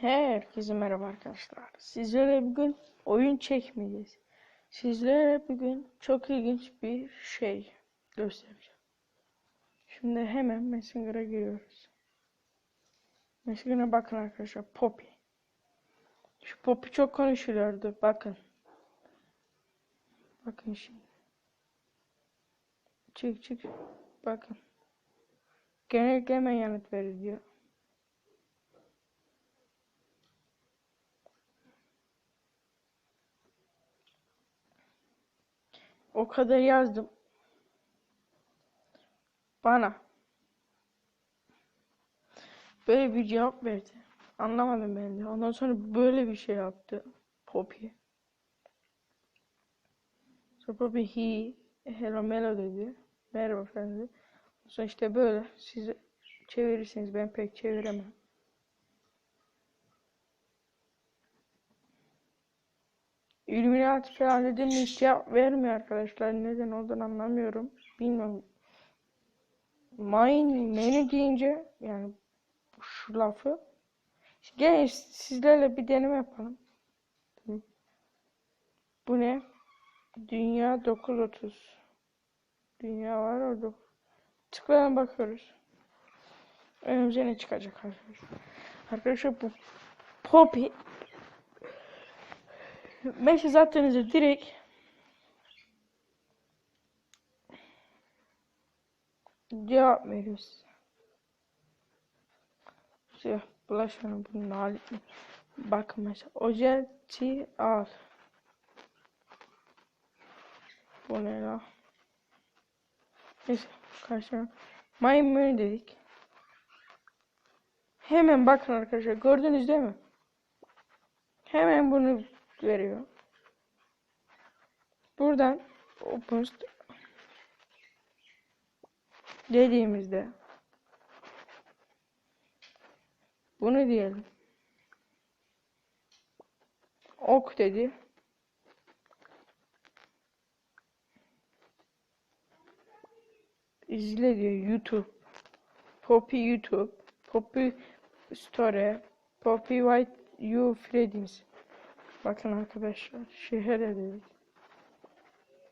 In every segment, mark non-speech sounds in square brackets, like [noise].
Herkese merhaba arkadaşlar. Sizlere bugün oyun çekmeyeceğiz. Sizlere bugün çok ilginç bir şey göstereceğim. Şimdi hemen Messenger'a giriyoruz. Messenger'a bakın arkadaşlar. Poppy. Şu Poppy çok konuşuluyordu. Bakın. Bakın şimdi. Çık çık. Bakın. Genellikle hemen yanıt verir diyor. O kadar yazdım. Bana. Böyle bir cevap verdi. Anlamadım ben de. Ondan sonra böyle bir şey yaptı. Poppy. Sonra Poppy he, hello mello dedi. Merhaba dedi. Sonra işte böyle siz çevirirseniz ben pek çeviremem. Illuminati falan hiç cevap vermiyor arkadaşlar. Neden olduğunu anlamıyorum. Bilmiyorum. Mine menü deyince yani şu lafı gel sizlerle bir deneme yapalım. Bu ne? Dünya 930. Dünya var orada. Tıklayalım bakıyoruz. Önümüze ne çıkacak arkadaşlar. Arkadaşlar bu Poppy mesaj attığınızda direkt cevap veriyor size. İşte bulaşmanın bunun hali. Bakın mesela ojeti al. Bu ne la? Neyse karşıma. Maymun dedik. Hemen bakın arkadaşlar gördünüz değil mi? Hemen bunu veriyor. Buradan open dediğimizde bunu diyelim. Ok dedi. İzle diyor YouTube. Poppy YouTube. Poppy Story. Poppy White You Freddy's. Bakın arkadaşlar. Şehir dedik.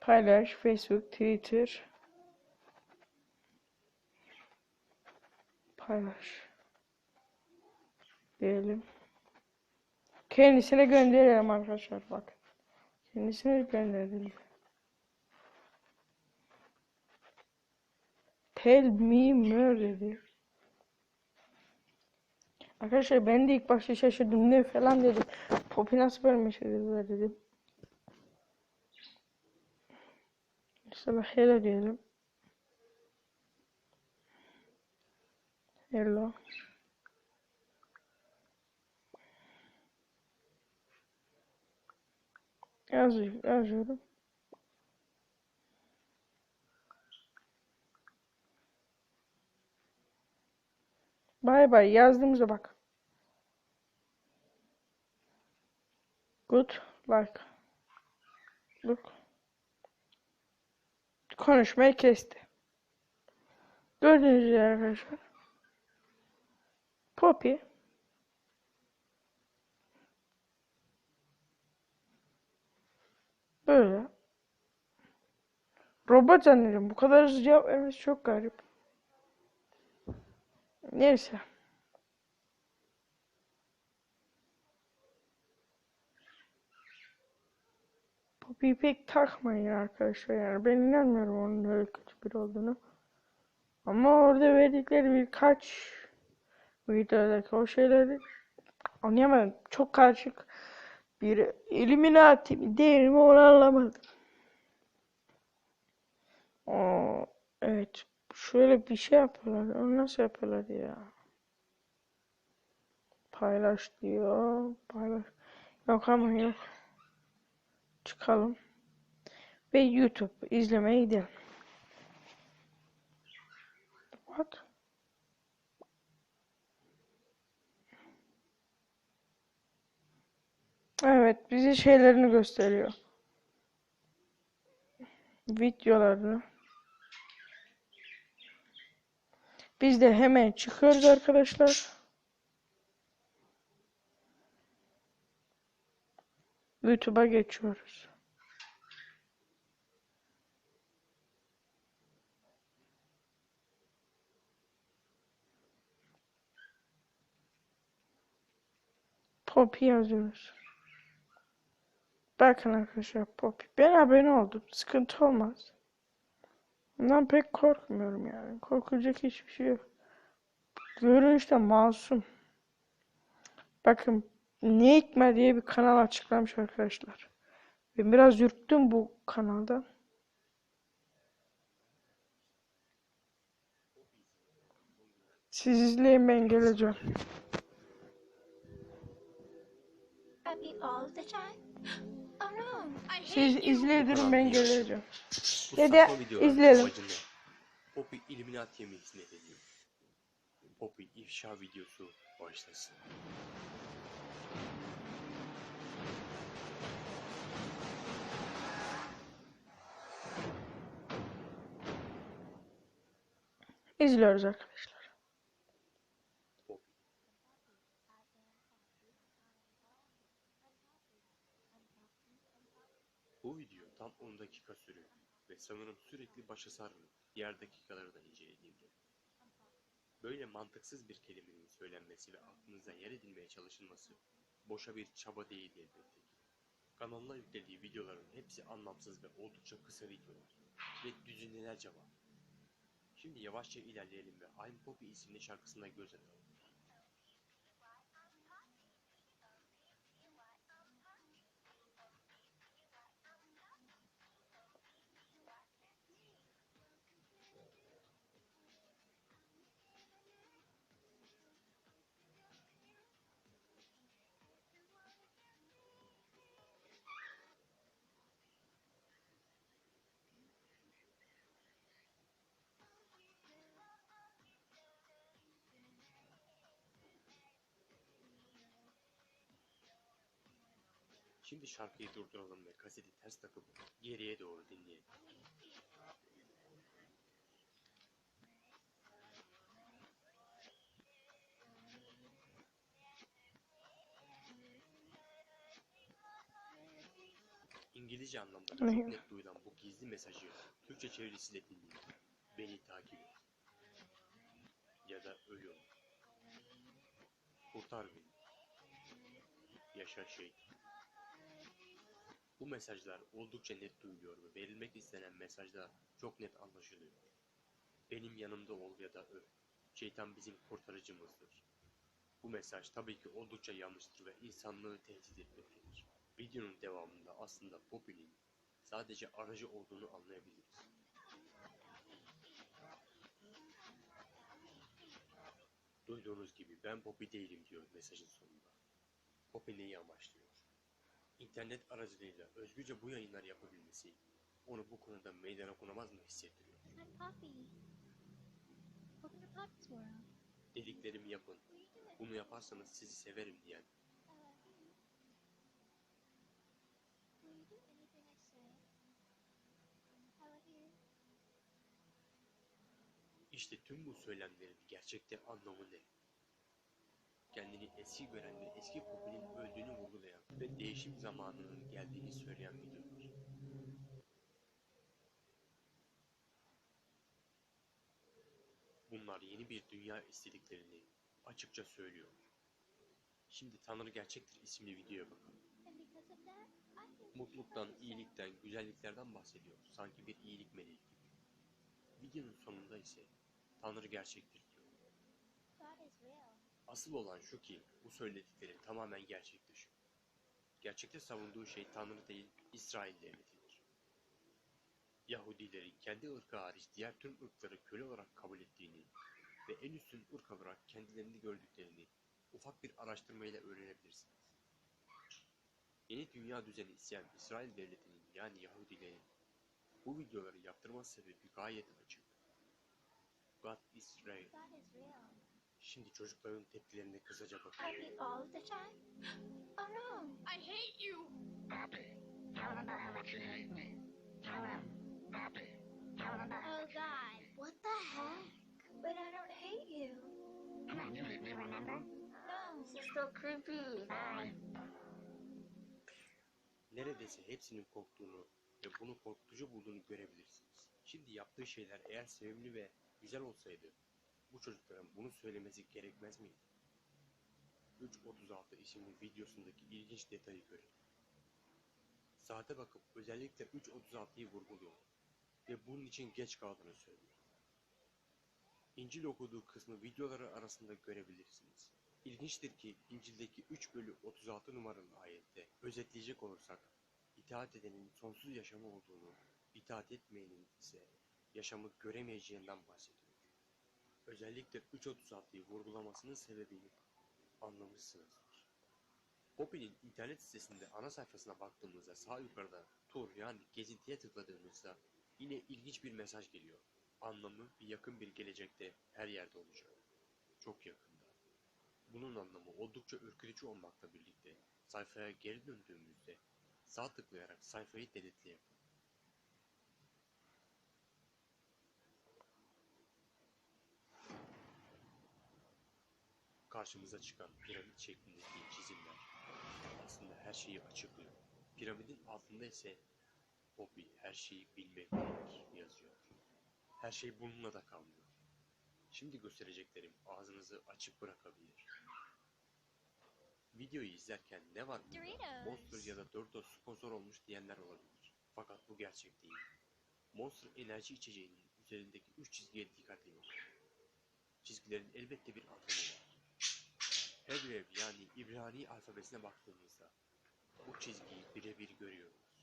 Paylaş. Facebook, Twitter. Paylaş. Diyelim. Kendisine gönderelim arkadaşlar bak. Kendisine gönderelim. Tell me more dedi. Arkadaşlar ben de ilk başta şaşırdım ne falan dedim. Poppy nasıl şey dediler dedim. Mesela hello diyelim. Hello. Yazıyor, yazıyorum. Bay bay yazdığımıza bak. Good luck. Look. Konuşmayı kesti. Gördüğünüz üzere arkadaşlar. Poppy. Böyle. Robot zannediyorum. Bu kadar hızlı cevap vermesi çok garip. Neyse. Poppy'yi pek takmayın arkadaşlar yani ben inanmıyorum onun öyle kötü biri olduğunu. Ama orada verdikleri birkaç videodaki o şeyleri anlayamadım. Çok karışık bir Illuminati mi değil mi onu anlamadım. Oo, evet şöyle bir şey yapıyorlar. Onu nasıl yapıyorlar ya? Paylaş diyor. Paylaş. Yok ama yok. Çıkalım. Ve YouTube izlemeye gidelim. What? Evet, bize şeylerini gösteriyor. Videolarını. Biz de hemen çıkıyoruz arkadaşlar. YouTube'a geçiyoruz. Poppy yazıyoruz. Bakın arkadaşlar Poppy. Ben abone oldum. Sıkıntı olmaz. Ondan pek korkmuyorum yani. Korkulacak hiçbir şey yok. Görünüşte masum. Bakın Nikme diye bir kanal açıklamış arkadaşlar. Ben biraz yürüttüm bu kanalda. Siz izleyin ben geleceğim. [gasps] Oh Siz izleyin ben geleceğim. Videoların izleyelim. amacı ne? Poppy Illuminati'ye mi hizmet ediyor? Poppy ifşa videosu başlasın. İzliyoruz arkadaşlar. Bu video tam 10 dakika sürüyor ve sanırım sürekli başa sarmıyor. Diğer dakikaları da incelediğimde. Böyle mantıksız bir kelimenin söylenmesi ve aklınıza yer edilmeye çalışılması boşa bir çaba değil elbette ki. Kanalına yüklediği videoların hepsi anlamsız ve oldukça kısa videolar ve düzinelerce var. Şimdi yavaşça ilerleyelim ve I'm Poppy isimli şarkısına göz atalım. Şimdi şarkıyı durduralım ve kaseti ters takıp geriye doğru dinleyelim. İngilizce anlamda çok Ne? net duyulan bu gizli mesajı Türkçe çevirisiyle dinleyin. Beni takip et. Ya da ölüyorum. Kurtar beni. Yaşa şey. Bu mesajlar oldukça net duyuluyor ve verilmek istenen mesajda çok net anlaşılıyor. Benim yanımda ol ya da öl. Şeytan bizim kurtarıcımızdır. Bu mesaj tabii ki oldukça yanlıştır ve insanlığı tehdit etmektedir. Videonun devamında aslında Poppy'nin sadece aracı olduğunu anlayabiliriz. Duyduğunuz gibi ben Poppy değilim diyor mesajın sonunda. Poppy neyi amaçlıyor? İnternet aracılığıyla özgürce bu yayınlar yapabilmesi onu bu konuda meydan okunamaz mı hissettiriyor? I'm Poppy. Welcome to Poppy's world. Dediklerimi yapın, bunu yaparsanız sizi severim diyen. İşte tüm bu söylemlerin gerçekte anlamı ne? Kendini eski gören ve eski Poppy'nin öldüğünü vurgulayan ve değişim zamanının geldiğini söyleyen videolar. Bunlar yeni bir dünya istediklerini açıkça söylüyor. Şimdi Tanrı Gerçektir isimli videoya think Mutluluktan, iyilikten, güzelliklerden bahsediyor. Sanki bir iyilik meleği gibi. Videonun sonunda ise Tanrı gerçektir diyor. Asıl olan şu ki bu söyledikleri tamamen gerçek. Gerçekte savunduğu şey Tanrı değil, İsrail devletidir. Yahudileri kendi ırkı hariç diğer tüm ırkları köle olarak kabul ettiğini ve en üstün ırk olarak kendilerini gördüklerini ufak bir araştırmayla öğrenebilirsiniz. Yeni dünya düzeni isteyen İsrail devletinin yani Yahudilerin bu videoları yaptırması sebebi gayet açık. God is real. Şimdi çocukların tepkilerine kısaca bakalım. Happy all the time? Oh no, I hate you. Poppy, tell them about how much you hate me. Tell them, Poppy, tell them about how Oh much you hate God, me. what the heck? But I don't hate you. Come on, you hate me, remember? No, this is so creepy. Bye. neredeyse hepsinin korktuğunu ve bunu korkutucu bulduğunu görebilirsiniz. Şimdi yaptığı şeyler eğer sevimli ve güzel olsaydı bu çocukların bunu söylemesi gerekmez miydi? 3.36 isimli videosundaki ilginç detayı görün. Saate bakıp özellikle 3.36'yı vurguluyor ve bunun için geç kaldığını söylüyor. İncil okuduğu kısmı videoları arasında görebilirsiniz. İlginçtir ki İncil'deki 3 bölü 36 numaralı ayette özetleyecek olursak itaat edenin sonsuz yaşamı olduğunu, itaat etmeyenin ise yaşamı göremeyeceğinden bahsediyor. Özellikle 3.36'yı vurgulamasının sebebini anlamışsınızdır. Poppy'nin internet sitesinde ana sayfasına baktığımızda sağ yukarıda tur yani gezintiye tıkladığımızda yine ilginç bir mesaj geliyor. Anlamı bir yakın bir gelecekte her yerde olacak. Çok yakında. Bunun anlamı oldukça ürkütücü olmakla birlikte sayfaya geri döndüğümüzde sağ tıklayarak sayfayı delete Karşımıza çıkan piramit şeklindeki çizimler aslında her şeyi açıklıyor. Piramidin altında ise Poppy her şeyi bilmektedir yazıyor. Her şey bununla da kalmıyor. Şimdi göstereceklerim ağzınızı açık bırakabilir. Videoyu izlerken ne var? Doritos. Monster ya da Doritos sponsor olmuş diyenler olabilir. Fakat bu gerçek değil. Monster enerji içeceğinin üzerindeki 3 çizgiye dikkatli bakın. Çizgilerin elbette bir anlamı var. Hebrev yani İbrani alfabesine baktığımızda bu çizgiyi birebir görüyoruz.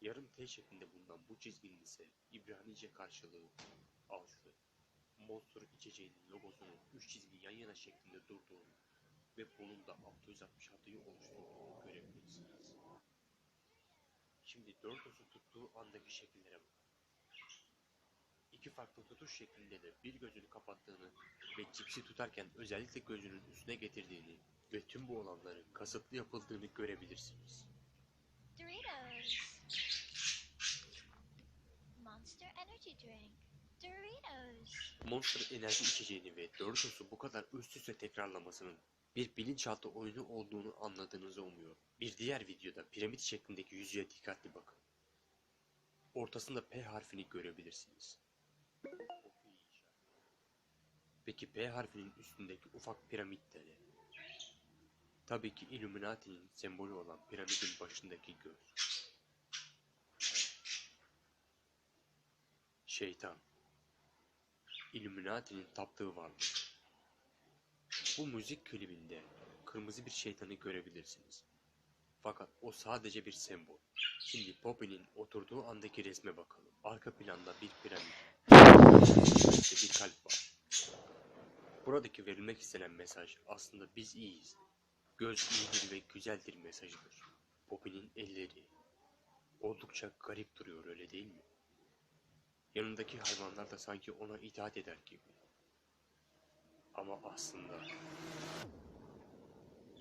Yarım T şeklinde bulunan bu çizginin ise İbranice karşılığı alçı. Monster içeceğinin logosunun 3 çizgi yan yana şeklinde durduğunu ve bunun da 666'yı oluşturduğunu görebilirsiniz. Şimdi Doritus'u tuttuğu andaki şekillere bakın. İki farklı tutuş şeklinde de bir gözünü kapattığını ve cipsi tutarken özellikle gözünün üstüne getirdiğini ve tüm bu olanların kasıtlı yapıldığını görebilirsiniz. Doritos. Monster Energy Drink. Doritos. Monster enerji içeceğini ve Doritos'u bu kadar üst üste tekrarlamasının bir bilinçaltı oyunu olduğunu anladığınızı umuyorum. Bir diğer videoda piramit şeklindeki yüzüğe dikkatli bakın. Ortasında P harfini görebilirsiniz. Peki P harfinin üstündeki ufak piramit? Tabii ki Illuminati'nin sembolü olan piramidin başındaki göz. Şeytan. Illuminati'nin taptığı varlık. Bu müzik klibinde kırmızı bir şeytanı görebilirsiniz. Fakat o sadece bir sembol. Şimdi Poppy'nin oturduğu andaki resme bakalım. Arka planda bir piramit. Bir kalp var. Buradaki verilmek istenen mesaj aslında biz iyiyiz. Göz iyidir ve güzeldir mesajıdır. Poppy'nin elleri. Oldukça garip duruyor öyle değil mi? Yanındaki hayvanlar da sanki ona itaat eder gibi. Ama aslında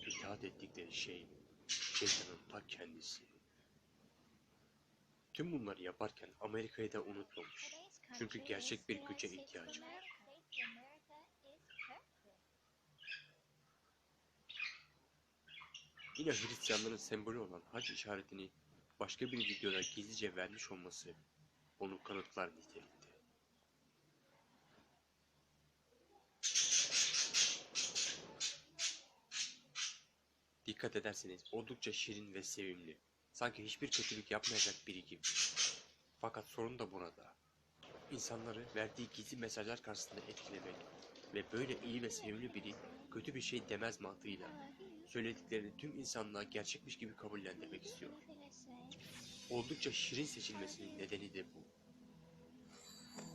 itaat ettikleri şey şeytanın ta kendisi. Tüm bunları yaparken Amerika'yı da unutmamış. Çünkü gerçek bir güce ihtiyacı var. Yine Hristiyanların sembolü olan hac işaretini başka bir videoda gizlice vermiş olması onu kanıtlar nitelikte. Dikkat ederseniz oldukça şirin ve sevimli. Sanki hiçbir kötülük yapmayacak biri gibi. Fakat sorun da burada. İnsanları verdiği gizli mesajlar karşısında etkilemek ve böyle iyi ve sevimli biri kötü bir şey demez mantığıyla söylediklerini tüm insanlığa gerçekmiş gibi kabullendirmek istiyor. Oldukça şirin seçilmesinin nedeni de bu.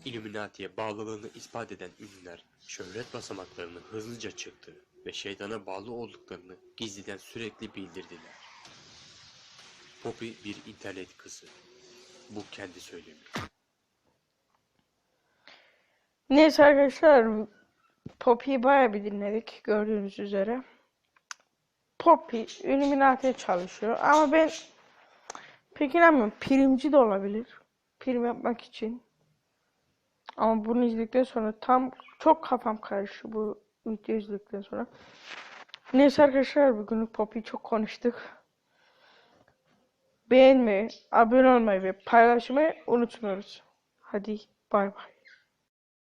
Illuminati'ye bağlılığını ispat eden ünlüler şöhret basamaklarını hızlıca çıktı ve şeytana bağlı olduklarını gizliden sürekli bildirdiler. Poppy bir internet kızı. Bu kendi söylemi. Neyse arkadaşlar Poppy'yi bayağı bir dinledik gördüğünüz üzere. Poppy Illuminati'ye çalışıyor ama ben pek inanmıyorum. Primci de olabilir. Prim yapmak için. Ama bunu izledikten sonra tam çok kafam karıştı bu video izledikten sonra. Neyse arkadaşlar bugünlük Poppy'yi çok konuştuk. beğenmeyi, abone olmayı ve paylaşmayı unutmuyoruz. Hadi bay bay.